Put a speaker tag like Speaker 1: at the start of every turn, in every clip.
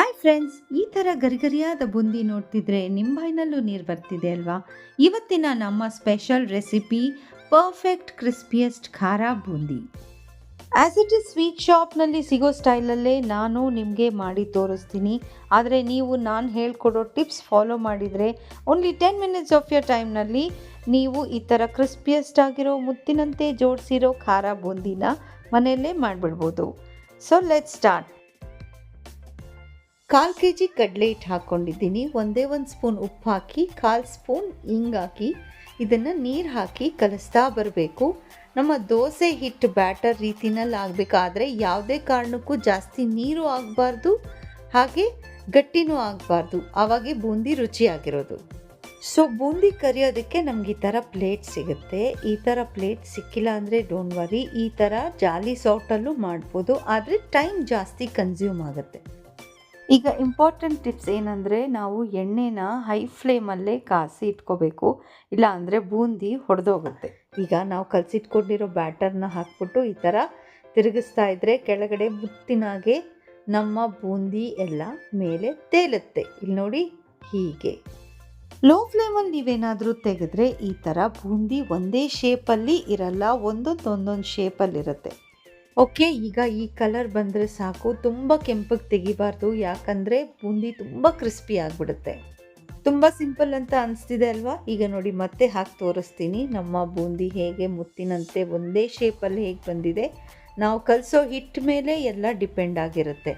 Speaker 1: Hi friends ಈ ಥರ ಗರಿಗರಿಯಾದ ಬುಂದಿ ನೋಡ್ತಿದ್ರೆ ನಿಮ್ಮ ಬಾಯಿನಲ್ಲೂ ನೀರು ಬರ್ತಿದೆ ಅಲ್ವಾ? ಇವತ್ತಿನ ನಮ್ಮ ಸ್ಪೆಷಲ್ ರೆಸಿಪಿ ಪರ್ಫೆಕ್ಟ್ ಕ್ರಿಸ್ಪಿಯೆಸ್ಟ್ ಖಾರ boondi. As it is sweet ಶಾಪ್ನಲ್ಲಿ ಸಿಗೋ ಸ್ಟೈಲಲ್ಲೇ ನಾನು ನಿಮಗೆ ಮಾಡಿ ತೋರಿಸ್ತೀನಿ. ಆದರೆ ನೀವು ನಾನು ಹೇಳ್ಕೊಡೋ ಟಿಪ್ಸ್ ಫಾಲೋ ಮಾಡಿದರೆ only ten minutes of your ಟೈಮ್ನಲ್ಲಿ ನೀವು ಈ ಥರ ಕ್ರಿಸ್ಪಿಯೆಸ್ಟ್ ಆಗಿರೋ ಮುತ್ತಿನಂತೆ ಜೋಡಿಸಿರೋ ಖಾರ ಬೂಂದಿನ ಮನೆಯಲ್ಲೇ ಮಾಡಿಬಿಡ್ಬೋದು. ಸೊ ಲೆಟ್ ಸ್ಟಾರ್ಟ್ ಕಾಲು ಕೆ ಜಿ ಕಡಲೆ ಹಿಟ್ಟು ಹಾಕ್ಕೊಂಡಿದ್ದೀನಿ ಒಂದೇ ಒಂದು ಸ್ಪೂನ್ ಉಪ್ಪು ಹಾಕಿ, ಕಾಲು ಸ್ಪೂನ್ ಹಿಂಗ್ ಹಾಕಿ ಇದನ್ನು ನೀರು ಹಾಕಿ ಕಲಿಸ್ತಾ ಬರಬೇಕು. ನಮ್ಮ ದೋಸೆ ಹಿಟ್ಟು ಬ್ಯಾಟರ್ ರೀತಿನಲ್ಲಿ ಆಗಬೇಕಾದ್ರೆ ಯಾವುದೇ ಕಾರಣಕ್ಕೂ ಜಾಸ್ತಿ ನೀರು ಆಗಬಾರ್ದು, ಹಾಗೆ ಗಟ್ಟಿನೂ ಆಗಬಾರ್ದು. ಆವಾಗೆ ಬೂಂದಿ ರುಚಿಯಾಗಿರೋದು. ಸೊ ಬೂಂದಿ ಕರಿಯೋದಕ್ಕೆ ನಮ್ಗೆ ಈ ಥರ ಪ್ಲೇಟ್ ಸಿಗುತ್ತೆ. ಈ ಥರ ಪ್ಲೇಟ್ ಸಿಕ್ಕಿಲ್ಲ ಅಂದರೆ ಡೋಂಟ್ ವರಿ ಈ ಥರ ಜಾಲಿ ಸಾಲ್ಟಲ್ಲೂ ಮಾಡ್ಬೋದು. ಆದರೆ ಟೈಮ್ ಜಾಸ್ತಿ ಕನ್ಸ್ಯೂಮ್ ಆಗುತ್ತೆ. ಈಗ ಇಂಪಾರ್ಟೆಂಟ್ ಟಿಪ್ಸ್ ಏನಂದರೆ ನಾವು ಎಣ್ಣೆನ ಹೈ ಫ್ಲೇಮಲ್ಲೇ ಕಾಸಿ ಇಟ್ಕೋಬೇಕು, ಇಲ್ಲ ಅಂದರೆ ಬೂಂದಿ ಹೊಡೆದೋಗುತ್ತೆ. ಈಗ ನಾವು ಕಲಸಿಟ್ಕೊಂಡಿರೋ ಬ್ಯಾಟರ್ನ ಹಾಕ್ಬಿಟ್ಟು ಈ ಥರ ತಿರುಗಿಸ್ತಾ ಇದ್ದರೆ ಕೆಳಗಡೆ ಮುತ್ತಿನಾಗೆ ನಮ್ಮ ಬೂಂದಿ ಎಲ್ಲ ಮೇಲೆ ತೇಲುತ್ತೆ. ಇಲ್ಲಿ ನೋಡಿ ಹೀಗೆ. ಲೋ ಫ್ಲೇಮಲ್ಲಿ ನೀವೇನಾದರೂ ತೆಗೆದ್ರೆ ಈ ಥರ ಬೂಂದಿ ಒಂದೇ ಶೇಪಲ್ಲಿ ಇರಲ್ಲ, ಒಂದೊಂದು ಒಂದೊಂದು ಶೇಪಲ್ಲಿರುತ್ತೆ ಓಕೆ, ಈಗ ಈ ಕಲರ್ ಬಂದರೆ ಸಾಕು. ತುಂಬ ಕೆಂಪಗೆ ತೆಗಿಬಾರ್ದು. ಯಾಕಂದರೆ ಬೂಂದಿ ತುಂಬ ಕ್ರಿಸ್ಪಿ ಆಗಿಬಿಡುತ್ತೆ. ತುಂಬ ಸಿಂಪಲ್ ಅಂತ ಅನಿಸ್ತಿದೆ ಅಲ್ವಾ? ಈಗ ನೋಡಿ ಮತ್ತೆ ಹಾಕಿ ತೋರಿಸ್ತೀನಿ. ನಮ್ಮ ಬೂಂದಿ ಹೇಗೆ ಮುತ್ತಿನಂತೆ ಒಂದೇ ಶೇಪಲ್ಲಿ ಹೇಗೆ ಬಂದಿದೆ. ನಾವು ಕಲಿಸೋ ಹಿಟ್ ಮೇಲೆ ಎಲ್ಲ ಡಿಪೆಂಡ್ ಆಗಿರುತ್ತೆ.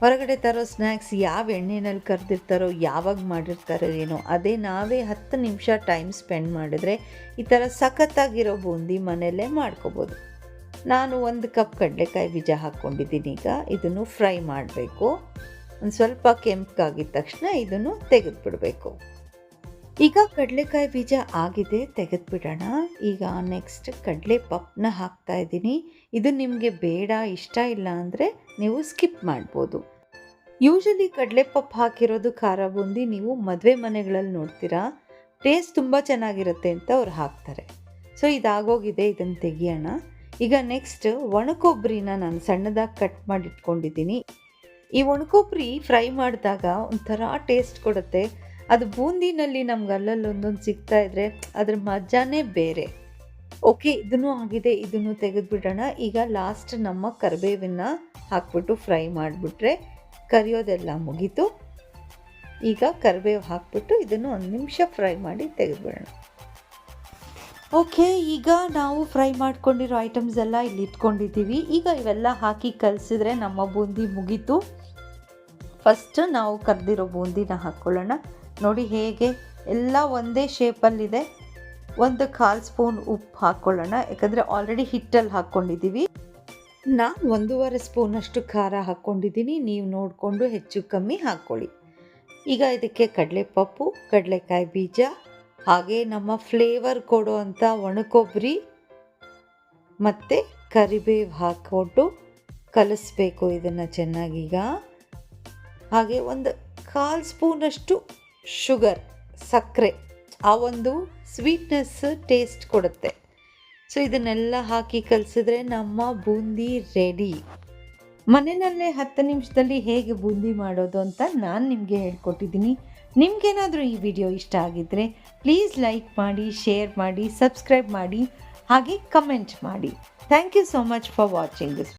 Speaker 1: ಹೊರಗಡೆ ತರೋ ಸ್ನ್ಯಾಕ್ಸ್ ಯಾವ ಎಣ್ಣೆನಲ್ಲಿ ಕರೆದಿರ್ತಾರೋ, ಯಾವಾಗ ಮಾಡಿರ್ತಾರೋ ಏನೋ, ಅದೇ ನಾವೇ ಹತ್ತು ನಿಮಿಷ ಟೈಮ್ ಸ್ಪೆಂಡ್ ಮಾಡಿದ್ರೆ ಈ ಥರ ಸಖತ್ತಾಗಿರೋ ಬೂಂದಿ ಮನೆಯಲ್ಲೇ ಮಾಡ್ಕೋಬೋದು. ನಾನು ಒಂದು ಕಪ್ ಕಡಲೆಕಾಯಿ ಬೀಜ ಹಾಕ್ಕೊಂಡಿದ್ದೀನಿ. ಈಗ ಇದನ್ನು ಫ್ರೈ ಮಾಡಬೇಕು. ಒಂದು ಸ್ವಲ್ಪ ಕೆಂಪಗಾಗಿದ ತಕ್ಷಣ ಇದನ್ನು ತೆಗೆದುಬಿಡಬೇಕು. ಈಗ ಕಡಲೆಕಾಯಿ ಬೀಜ ಆಗಿದೆ, ತೆಗೆದುಬಿಡೋಣ. ಈಗ ನೆಕ್ಸ್ಟ್ ಕಡಲೆ ಪಪ್ಪನ್ನ ಹಾಕ್ತಾ ಇದ್ದೀನಿ. ಇದು ನಿಮಗೆ ಬೇಡ, ಇಷ್ಟ ಇಲ್ಲ ಅಂದರೆ ನೀವು ಸ್ಕಿಪ್ ಮಾಡ್ಬೋದು. ಯೂಶಲಿ ಕಡಲೆ ಪಪ್ ಹಾಕಿರೋದು ಖಾರ ಬೂಂದಿ ನೀವು ಮದುವೆ ಮನೆಗಳಲ್ಲಿ ನೋಡ್ತೀರಾ? ಟೇಸ್ಟ್ ತುಂಬ ಚೆನ್ನಾಗಿರುತ್ತೆ ಅಂತ ಅವ್ರು ಹಾಕ್ತಾರೆ. ಸೊ ಇದಾಗೋಗಿದೆ, ಇದನ್ನು ತೆಗಿಯೋಣ. ಈಗ ನೆಕ್ಸ್ಟ್ ಒಣಕೊಬ್ಬರಿನ ನಾನು ಸಣ್ಣದಾಗಿ ಕಟ್ ಮಾಡಿಟ್ಕೊಂಡಿದ್ದೀನಿ. ಈ ಒಣಕೊಬ್ಬರಿ ಫ್ರೈ ಮಾಡಿದಾಗ ಒಂಥರ ಟೇಸ್ಟ್ ಕೊಡುತ್ತೆ. ಅದು ಬೂಂದಿನಲ್ಲಿ ನಮ್ಗೆ ಅಲ್ಲಲ್ಲಿ ಒಂದೊಂದು ಸಿಗ್ತಾ ಇದ್ರೆ ಅದ್ರ ಮಜಾನೇ ಬೇರೆ. ಓಕೆ ಇದನ್ನು ಆಗಿದೆ, ಇದನ್ನು ತೆಗೆದುಬಿಡೋಣ. ಈಗ ಲಾಸ್ಟ್ ನಮ್ಮ ಕರಿಬೇವನ್ನ ಹಾಕ್ಬಿಟ್ಟು ಫ್ರೈ ಮಾಡಿಬಿಟ್ರೆ ಕರಿಯೋದೆಲ್ಲ ಮುಗೀತು. ಈಗ ಕರಿಬೇವು ಹಾಕ್ಬಿಟ್ಟು ಇದನ್ನು ಒಂದು ನಿಮಿಷ ಫ್ರೈ ಮಾಡಿ ತೆಗೆದುಬಿಡೋಣ. ಓಕೆ, ಈಗ ನಾವು ಫ್ರೈ ಮಾಡ್ಕೊಂಡಿರೋ ಐಟಮ್ಸ್ ಎಲ್ಲ ಇಲ್ಲಿ ಇಟ್ಕೊಂಡಿದ್ದೀವಿ. ಈಗ ಇವೆಲ್ಲ ಹಾಕಿ ಕಲಸಿದ್ರೆ ನಮ್ಮ ಬೂಂದಿ ಮುಗೀತು. ಫಸ್ಟ್ ನಾವು ಕರೆದಿರೋ ಬೂಂದಿನ ಹಾಕ್ಕೊಳ್ಳೋಣ ನೋಡಿ ಹೇಗೆ, ಎಲ್ಲ ಒಂದೇ ಶೇಪಲ್ಲಿದೆ ಒಂದು ಕಾಲು ಸ್ಪೂನ್ ಉಪ್ಪು ಹಾಕ್ಕೊಳ್ಳೋಣ ಯಾಕಂದರೆ ಆಲ್ರೆಡಿ ಹಿಟ್ಟಲ್ಲಿ ಹಾಕ್ಕೊಂಡಿದ್ದೀವಿ ನಾನು ಒಂದೂವರೆ ಸ್ಪೂನಷ್ಟು ಖಾರ ಹಾಕ್ಕೊಂಡಿದ್ದೀನಿ ನೀವು ನೋಡಿಕೊಂಡು ಹೆಚ್ಚು ಕಮ್ಮಿ ಹಾಕ್ಕೊಳ್ಳಿ ಈಗ ಇದಕ್ಕೆ ಕಡಲೆಪಪ್ಪು, ಕಡಲೆಕಾಯಿ ಬೀಜ ಹಾಗೆ ನಮ್ಮ ಫ್ಲೇವರ್ ಕೊಡುವಂಥ ಒಣಕೊಬ್ಬರಿ ಮತ್ತು ಕರಿಬೇವು ಹಾಕ್ಕೊಟ್ಟು ಕಲಿಸ್ಬೇಕು ಇದನ್ನು ಚೆನ್ನಾಗೀಗ ಹಾಗೆ ಒಂದು ಕಾಲು ಸ್ಪೂನಷ್ಟು ಶುಗರ್ ಸಕ್ಕರೆ, ಆ ಒಂದು ಸ್ವೀಟ್ನೆಸ್ ಟೇಸ್ಟ್ ಕೊಡುತ್ತೆ. ಸೊ ಇದನ್ನೆಲ್ಲ ಹಾಕಿ ಕಲಿಸಿದ್ರೆ ನಮ್ಮ ಬೂಂದಿ ರೆಡಿ ಮನೆಯಲ್ಲೇ ಹತ್ತು ನಿಮಿಷದಲ್ಲಿ ಹೇಗೆ ಬೂಂದಿ ಮಾಡೋದು ಅಂತ ನಾನು ನಿಮಗೆ ಹೇಳ್ಕೊಟ್ಟಿದ್ದೀನಿ. ನಿಮಗೇನಾದರೂ ಈ ವಿಡಿಯೋ ಇಷ್ಟ ಆಗಿದ್ದರೆ ಪ್ಲೀಸ್ ಲೈಕ್ ಮಾಡಿ ಶೇರ್ ಮಾಡಿ ಸಬ್ಸ್ಕ್ರೈಬ್ ಮಾಡಿ, ಹಾಗೆ ಕಮೆಂಟ್ ಮಾಡಿ. Thank you so much for watching this